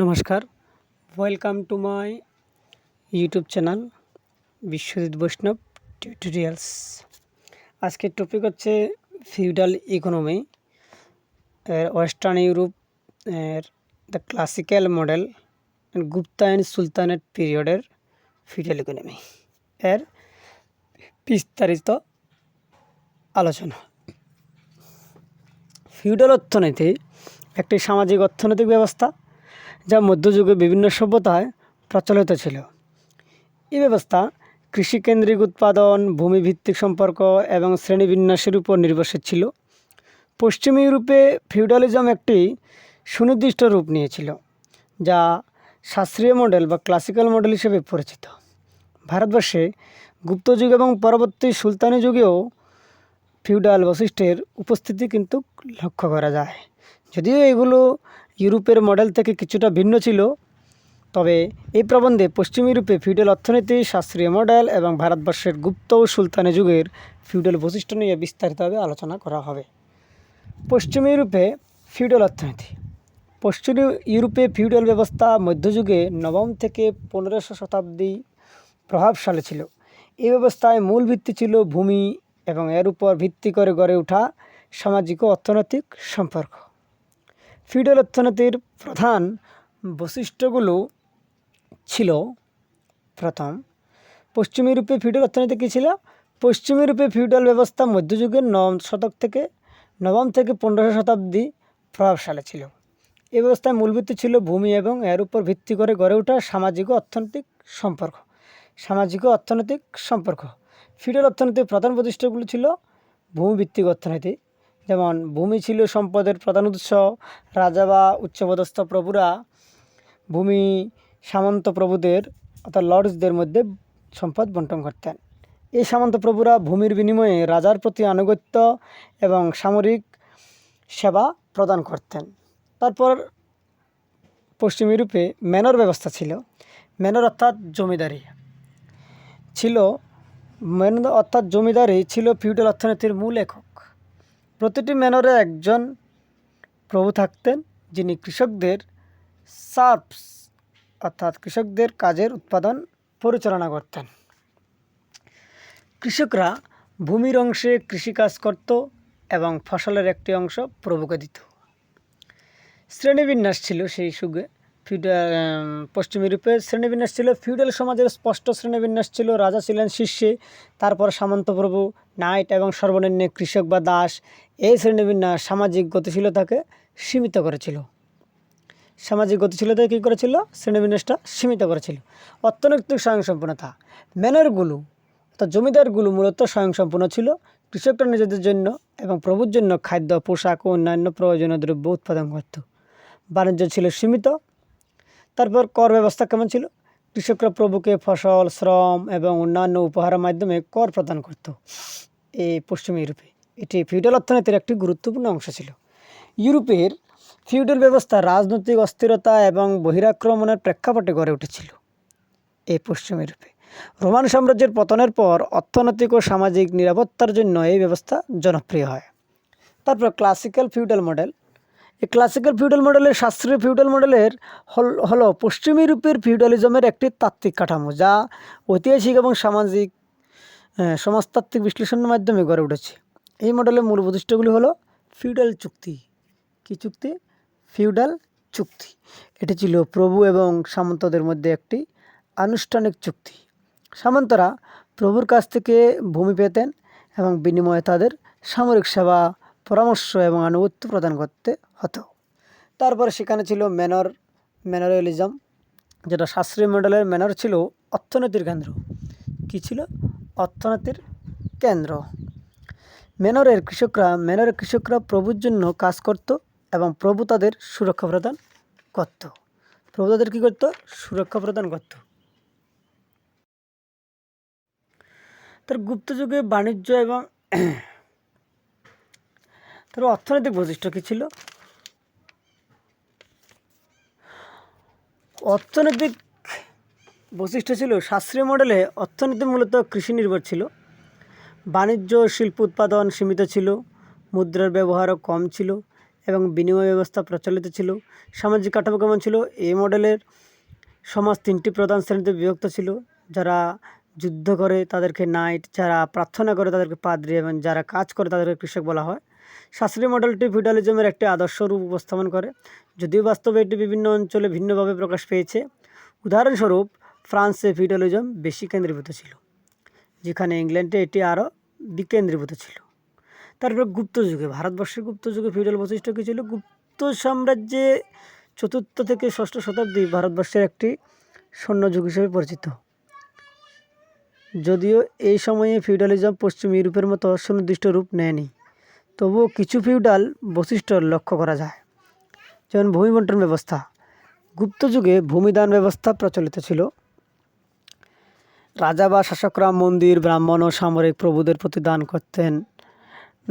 নমস্কার। Welcome to my YouTube channel Biswajit Baishnab tutorials. আজকের topic হচ্ছে ফিউডাল ইকোনমি ওয়েস্টার্ন ইউরোপ, এর the classical model Gupta and সুলতানের পিরিয়ডের ফিউডাল ইকোনমি, এর বিস্তারিত আলোচনা। ফিউডাল অর্থনীতি একটি সামাজিক অর্থনৈতিক ব্যবস্থা যা মধ্যযুগে বিভিন্ন সভ্যতায় প্রচলিত ছিল। এই ব্যবস্থা কৃষিকেন্দ্রিক উৎপাদন, ভূমিভিত্তিক সম্পর্ক এবং শ্রেণীবিন্যাসের উপর নির্ভরশীল ছিল। পশ্চিম ইউরোপে ফিউডালিজম একটি সুনির্দিষ্ট রূপ নিয়েছিল, যা শাস্ত্রীয় মডেল বা ক্লাসিক্যাল মডেল হিসেবে পরিচিত। ভারতবর্ষে গুপ্তযুগ এবং পরবর্তী সুলতানি যুগেও ফিউডাল বৈশিষ্ট্যের উপস্থিতি কিন্তু লক্ষ্য করা যায়। যদিও এগুলো ইউরোপের মডেল থেকে কিছুটা ভিন্ন ছিল। তবে এই প্রবন্ধে পশ্চিম ইউরোপে ফিউডাল অর্থনীতি, শাস্ত্রীয় মডেল এবং ভারতবর্ষের গুপ্ত ও সুলতানি যুগের ফিউডাল বৈশিষ্ট্য নিয়ে বিস্তারিতভাবে আলোচনা করা হবে। পশ্চিম ইউরোপে ফিউডাল অর্থনীতি। পশ্চিম ইউরোপে ফিউডাল ব্যবস্থা মধ্যযুগে নবম থেকে পনেরোশো শতাব্দী প্রভাবশালী ছিল। এই ব্যবস্থায় মূল ভিত্তি ছিল ভূমি এবং এর উপর ভিত্তি করে গড়ে ওঠা সামাজিক ও অর্থনৈতিক সম্পর্ক। ফিউডাল অর্থনীতির প্রধান বৈশিষ্ট্যগুলো ছিল, প্রথম, পশ্চিম ইউরোপে ফিউডাল অর্থনীতি কী ছিল? পশ্চিম ইউরোপে ফিউডাল ব্যবস্থা মধ্যযুগের নবম শতক থেকে নবম থেকে পনেরোশো শতাব্দী প্রভাবশালী ছিল। এই ব্যবস্থায় মূল ভিত্তি ছিল ভূমি এবং এর উপর ভিত্তি করে গড়ে ওঠা সামাজিক ও অর্থনৈতিক সম্পর্ক। সামাজিক ও অর্থনৈতিক সম্পর্ক। ফিউডাল অর্থনীতির প্রধান বৈশিষ্ট্যগুলো ছিল ভূমিভিত্তিক অর্থনীতি। যেমন ভূমি ছিল সম্পদের প্রধান উৎস, রাজা বা উচ্চপদস্থ প্রভুরা, ভূমি সামন্ত প্রভুদের অর্থাৎ লর্ডসদের মধ্যে সম্পদ বন্টন করতেন। এই সামন্ত প্রভুরা ভূমির বিনিময়ে রাজার প্রতি আনুগত্য এবং সামরিক সেবা প্রদান করতেন। তারপর পশ্চিম ইউরোপে ম্যানর ব্যবস্থা ছিল। ম্যানর অর্থাৎ জমিদারি ছিল। ম্যান অর্থাৎ জমিদারি ছিল ফিউডাল অর্থনীতির মূল একক। প্রতিটি ম্যানরে একজন প্রভু থাকতেন, যিনি কৃষকদের সার্পস, অর্থাৎ কৃষকদের কাজের উৎপাদন পরিচালনা করতেন। কৃষকরা ভূমির অংশে কৃষিকাজ করত এবং ফসলের একটি অংশ প্রভুকে দিত। শ্রেণীবিন্যাস ছিল সেই যুগে। ফিউডাল পশ্চিম ইউরোপে শ্রেণীবিন্যাস ছিল। ফিউডাল সমাজের স্পষ্ট শ্রেণীবিন্যাস ছিল। রাজা ছিলেন শীর্ষে তারপর সামন্তপ্রভু নাইট এবং সর্বনিম্ন কৃষক বা দাস, এই শ্রেণীবিন্যাস সামাজিক গতিশীলতাকে সীমিত করেছিল। সামাজিক গতিশীলতাকে কী করেছিল? শ্রেণীবিন্যাসটা সীমিত করেছিল। অর্থনৈতিক স্বয়ংসম্পূর্ণতা। ম্যানরগুলো অর্থাৎ জমিদারগুলো মূলত স্বয়ংসম্পূর্ণ ছিল। কৃষকরা নিজেদের জন্য এবং প্রভুর জন্য খাদ্য, পোশাক ও অন্যান্য প্রয়োজনীয় দ্রব্য উৎপাদন করত। বাণিজ্য ছিল সীমিত। তারপর কর ব্যবস্থা কেমন ছিল? কৃষকরা প্রভুকে ফসল, শ্রম এবং অন্যান্য উপহারের মাধ্যমে কর প্রদান করত। এই পশ্চিম ইউরোপে। এটি ফিউডাল অর্থনীতির একটি গুরুত্বপূর্ণ অংশ ছিল। ইউরোপের ফিউডাল ব্যবস্থা রাজনৈতিক অস্থিরতা এবং বহিরাক্রমণের প্রেক্ষাপটে গড়ে উঠেছিল। এই পশ্চিম ইউরোপে। রোমান সাম্রাজ্যের পতনের পর অর্থনৈতিক ও সামাজিক নিরাপত্তার জন্য এই ব্যবস্থা জনপ্রিয় হয়। তারপর ক্লাসিক্যাল ফিউডাল মডেল এই ক্লাসিক্যাল ফিউডাল মডেলের শাস্ত্রীয় ফিউডাল মডেলের হল, হলো পশ্চিম ইউরোপের ফিউডালিজমের একটি তাত্ত্বিক কাঠামো যা ঐতিহাসিক এবং সামাজিক সমাজতাত্ত্বিক বিশ্লেষণের মাধ্যমে গড়ে উঠেছে। এই মডেলের মূল বৈশিষ্ট্যগুলি হলো ফিউডাল চুক্তি। কি চুক্তি? ফিউডাল চুক্তি। এটি ছিল প্রভু এবং সামন্তদের মধ্যে একটি আনুষ্ঠানিক চুক্তি। সামন্তরা প্রভুর কাছ থেকে ভূমি পেতেন এবং বিনিময়ে তাদের সামরিক সেবা, পরামর্শ এবং আনুগত্য প্রদান করতে তারপরে সেখানে ছিল ম্যানর ম্যানোরিয়ালিজম যেটা শাস্ত্রীয় মডেলের ম্যানর ছিল অর্থনীতির কেন্দ্র। কী ছিল? অর্থনীতির কেন্দ্র। ম্যানরের কৃষকরা ম্যানরের কৃষকরা প্রভুর জন্য কাজ করত এবং প্রভু তাদের সুরক্ষা প্রদান করত। প্রভু তাদের কী করতো? সুরক্ষা প্রদান করত। তার গুপ্তযুগে বাণিজ্য এবং তার অর্থনৈতিক বৈশিষ্ট্য কী ছিল? অর্থনৈতিক বৈশিষ্ট্য ছিল, শাস্ত্রীয় মডেলে অর্থনীতি মূলত কৃষি নির্ভর ছিল। বাণিজ্য, শিল্প উৎপাদন সীমিত ছিল, মুদ্রার ব্যবহারও কম ছিল এবং বিনিময় ব্যবস্থা প্রচলিত ছিল। সামাজিক কাঠামো কেমন ছিল? এই মডেলের সমাজ তিনটি প্রধান শ্রেণীতে বিভক্ত ছিল। যারা যুদ্ধ করে তাদেরকে নাইট যারা প্রার্থনা করে তাদেরকে পাদ্রী এবং যারা কাজ করে তাদেরকে কৃষক বলা হয়। শাস্ত্রীয় মডেলটি ফিউডালিজমের একটি আদর্শ রূপ উপস্থাপন করে, যদিও বাস্তবে এটি বিভিন্ন অঞ্চলে ভিন্নভাবে প্রকাশ পেয়েছে। উদাহরণস্বরূপ, ফ্রান্সে ফিউডালিজম বেশি কেন্দ্রীভূত ছিল, যেখানে ইংল্যান্ডে এটি আরও বিকেন্দ্রীভূত ছিল। তারপর গুপ্ত যুগে, ভারতবর্ষের গুপ্ত যুগে ফিউডাল বৈশিষ্ট্য কী ছিল? গুপ্ত সাম্রাজ্যে চতুর্থ থেকে ষষ্ঠ শতাব্দী ভারতবর্ষের একটি স্বর্ণযুগ হিসেবে পরিচিত। যদিও এই সময়ে ফিউডালিজম পশ্চিম ইউরোপের মতো সুনির্দিষ্ট রূপ নেয়নি। তবুও কিছু ফিউডাল বৈশিষ্ট্য লক্ষ্য করা যায়। যেমন ভূমি বন্টন ব্যবস্থা। গুপ্ত যুগে ভূমিদান ব্যবস্থা প্রচলিত ছিল। রাজা বা শাসকরা মন্দির, ব্রাহ্মণ ও সামরিক প্রভুদের প্রতি দান করতেন।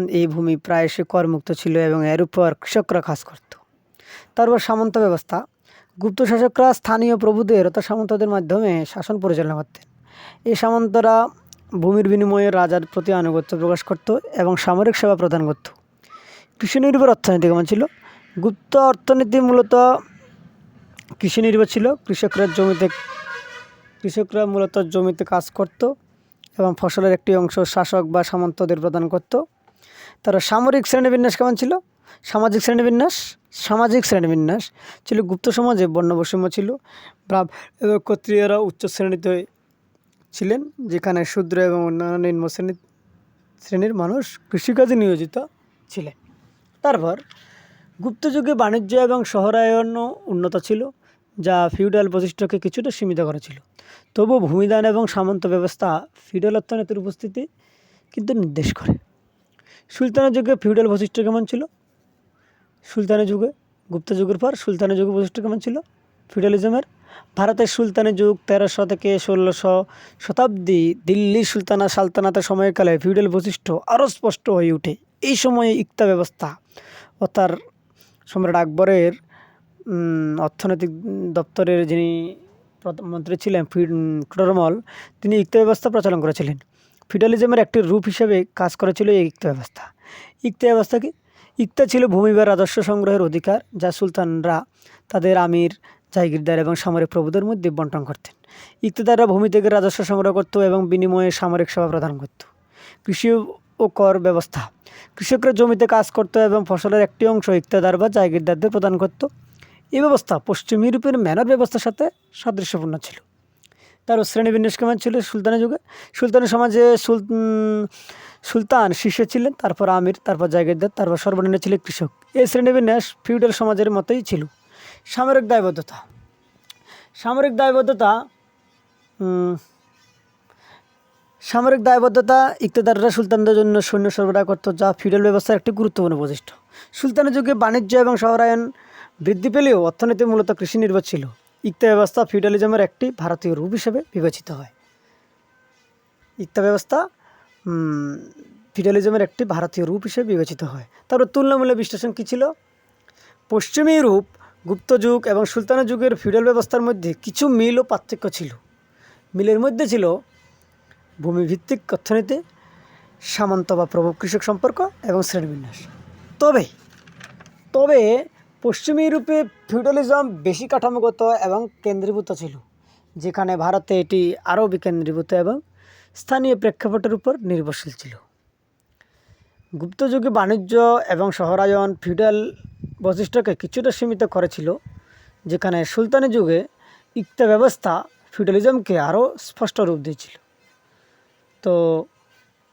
এই ভূমি প্রায়শই করমুক্ত ছিল এবং এর উপর কৃষকরা কাজ করত। তারপর সামন্ত ব্যবস্থা। গুপ্ত শাসকরা স্থানীয় প্রভুদের অর্থাৎ সামন্তদের মাধ্যমে শাসন পরিচালনা করতেন। এই সামন্তরা ভূমির বিনিময়ে রাজার প্রতি আনুগত্য প্রকাশ করত এবং সামরিক সেবা প্রদান করত। কৃষি নির্ভর অর্থনীতি কেমন ছিল? গুপ্ত অর্থনীতি মূলত কৃষি নির্ভর ছিল। কৃষকরা জমিতে, কৃষকরা মূলত জমিতে কাজ করত এবং ফসলের একটি অংশ শাসক বা সামন্তদের প্রদান করত। তারা সামরিক শ্রেণীবিন্যাস কেমন ছিল? সামাজিক শ্রেণীবিন্যাস সামাজিক শ্রেণীবিন্যাস ছিল। গুপ্ত সমাজে বর্ণ বৈষম্য ছিল ক্ষত্রিয়রা উচ্চ শ্রেণীতে ছিলেন, যেখানে শূদ্র এবং অন্যান্য নিম্ন শ্রেণির শ্রেণির মানুষ কৃষিকাজে নিয়োজিত ছিলেন। তারপর গুপ্ত যুগে বাণিজ্য এবং শহরায়নও উন্নত ছিল, যা ফিউডাল বৈশিষ্ট্যকে কিছুটা সীমিত করেছিল। তবুও ভূমিদান এবং সামন্ত ব্যবস্থা ফিউডাল অর্থনীতির উপস্থিতি কিন্তু নির্দেশ করে। সুলতানের যুগে ফিউডাল বৈশিষ্ট্য কেমন ছিল? সুলতানের যুগে, গুপ্ত যুগের পর সুলতানের যুগে বৈশিষ্ট্য কেমন ছিল? ফিউডালিজমের ভারতের সুলতানি যুগ তেরোশো থেকে ষোলোশো শতাব্দী দিল্লি সুলতানা সালতানাতের সময়কালে ফিউডাল বৈশিষ্ট্য আরও স্পষ্ট হয়ে ওঠে। এই সময়ে ইক্তা ব্যবস্থা ও তার সম্রাট আকবরের অর্থনৈতিক দপ্তরের যিনি প্রধানমন্ত্রী ছিলেন টরমল তিনি ইক্তা ব্যবস্থা প্রচলন করেছিলেন। ফিডালিজমের একটি রূপ হিসেবে কাজ করেছিল এই ইক্তা ব্যবস্থা। ইক্তা ব্যবস্থা কি ইক্তা ছিল ভূমি বা রাজস্ব সংগ্রহের অধিকার যা সুলতানরা তাদের আমির জাহিগিরদার এবং সামরিক প্রভুদের মধ্যে বন্টন করতেন। ইক্তেদাররা ভূমি থেকে রাজস্ব সংগ্রহ করত এবং বিনিময়ে সামরিক সেবা প্রদান করত। কৃষি ও কর ব্যবস্থা। কৃষকরা জমিতে কাজ করত এবং ফসলের একটি অংশ ইক্তেদার বা জায়গিরদারদের প্রদান করত। এই ব্যবস্থা পশ্চিম ইউরোপের ম্যানর ব্যবস্থার সাথে সাদৃশ্যপূর্ণ ছিল। তার শ্রেণীবিন্যাস কেমন ছিল সুলতানের যুগে? সুলতানের সমাজে সুল সুলতান শীর্ষে ছিলেন, তারপর আমির, তারপর জায়গিরদার তারপর সর্বনিম্ন ছিল কৃষক। এই শ্রেণীবিন্যাস ফিউডাল সমাজের মতোই ছিল। সামরিক দায়বদ্ধতা। সামরিক দায়বদ্ধতা সামরিক দায়বদ্ধতা ইকতেদাররা সুলতানদের জন্য সৈন্য সরবরাহ করত, যা ফিউডাল ব্যবস্থার একটি গুরুত্বপূর্ণ বৈশিষ্ট্য। সুলতানের যুগে বাণিজ্য এবং শহরায়ন বৃদ্ধি পেলেও অর্থনীতি মূলত কৃষি নির্ভর ছিল। ইকতা ব্যবস্থা ফিউডালিজমের একটি ভারতীয় রূপ হিসেবে বিবেচিত হয়। ইকতা ব্যবস্থা ফিউডালিজমের একটি ভারতীয় রূপ হিসেবে বিবেচিত হয়। তারপর তুলনামূলক বিশ্লেষণ কী ছিল? পশ্চিমী ইউরোপ গুপ্ত যুগ এবং সুলতানের যুগের ফিউডাল ব্যবস্থার মধ্যে কিছু মিল ও পার্থক্য ছিল। মিলের মধ্যে ছিল ভূমিভিত্তিক অর্থনীতি, সামন্ত বা প্রভু কৃষক সম্পর্ক এবং শ্রেণীবিন্যাস। তবে তবে পশ্চিম ইউরোপে ফিউডালিজম বেশি কাঠামোগত এবং কেন্দ্রীভূত ছিল, যেখানে ভারতে এটি আরও বিকেন্দ্রীভূত এবং স্থানীয় প্রেক্ষাপটের উপর নির্ভরশীল ছিল। গুপ্তযুগে বাণিজ্য এবং শহরায়ন ফিউডাল বৈশিষ্ট্যকে কিছুটা সীমিত করেছিল, যেখানে সুলতানি যুগে ইক্তা ব্যবস্থা ফিউডালিজমকে আরও স্পষ্ট রূপ দিয়েছিল। তো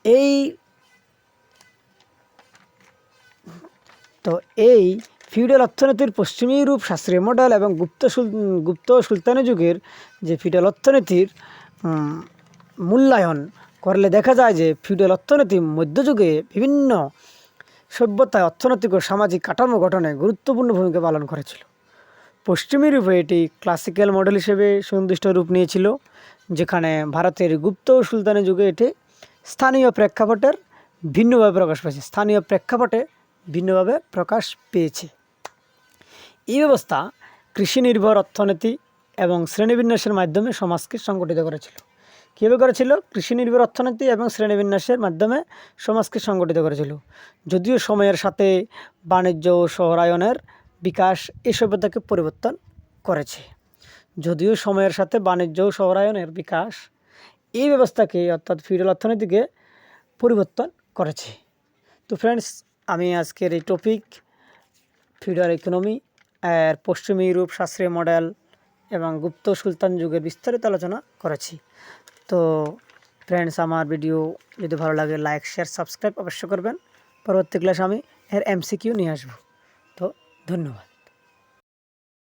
এই তো এই ফিউডাল অর্থনীতির পশ্চিমী রূপ শাস্ত্রীয় মডেল এবং গুপ্ত গুপ্ত সুলতানি যুগের যে ফিউডাল অর্থনীতির মূল্যায়ন করলে দেখা যায় যে ফিউডাল অর্থনীতি মধ্যযুগে বিভিন্ন সভ্যতায় অর্থনৈতিক ও সামাজিক কাঠামো গঠনে গুরুত্বপূর্ণ ভূমিকা পালন করেছিল। পশ্চিমী রূপে এটি ক্লাসিক্যাল মডেল হিসেবে সুনির্দিষ্ট রূপ নিয়েছিল, যেখানে ভারতের গুপ্ত ও সুলতানি যুগে এটি স্থানীয় প্রেক্ষাপটের ভিন্নভাবে প্রকাশ পেয়েছে। স্থানীয় প্রেক্ষাপটে ভিন্নভাবে প্রকাশ পেয়েছে। এই ব্যবস্থা কৃষি নির্ভর অর্থনীতি এবং শ্রেণীবিন্যাসের মাধ্যমে সমাজকে সংগঠিত করেছিল। কীভাবে করেছিল? কৃষি নির্ভর অর্থনীতি এবং শ্রেণীবিন্যাসের মাধ্যমে সমাজকে সংগঠিত করেছিল। যদিও সময়ের সাথে বাণিজ্য ও শহরায়নের বিকাশ এই সভ্যতাকে পরিবর্তন করেছে। যদিও সময়ের সাথে বাণিজ্য ও শহরায়নের বিকাশ এই ব্যবস্থাকে, অর্থাৎ ফিউডাল অর্থনীতিকে পরিবর্তন করেছে। তো ফ্রেন্ডস আমি আজকের এই টপিক ফিউডাল ইকোনমি এর পশ্চিমী ইউরোপ শাস্ত্রীয় মডেল এবং গুপ্ত সুলতান যুগের বিস্তারিত আলোচনা করেছি। তো ফ্রেন্ডস আমার ভিডিও যদি ভালো লাগে লাইক শেয়ার সাবস্ক্রাইব অবশ্য করবেন পরবর্তী ক্লাস আমি এর এমসিকিউ নিয়ে আসবো তো ধন্যবাদ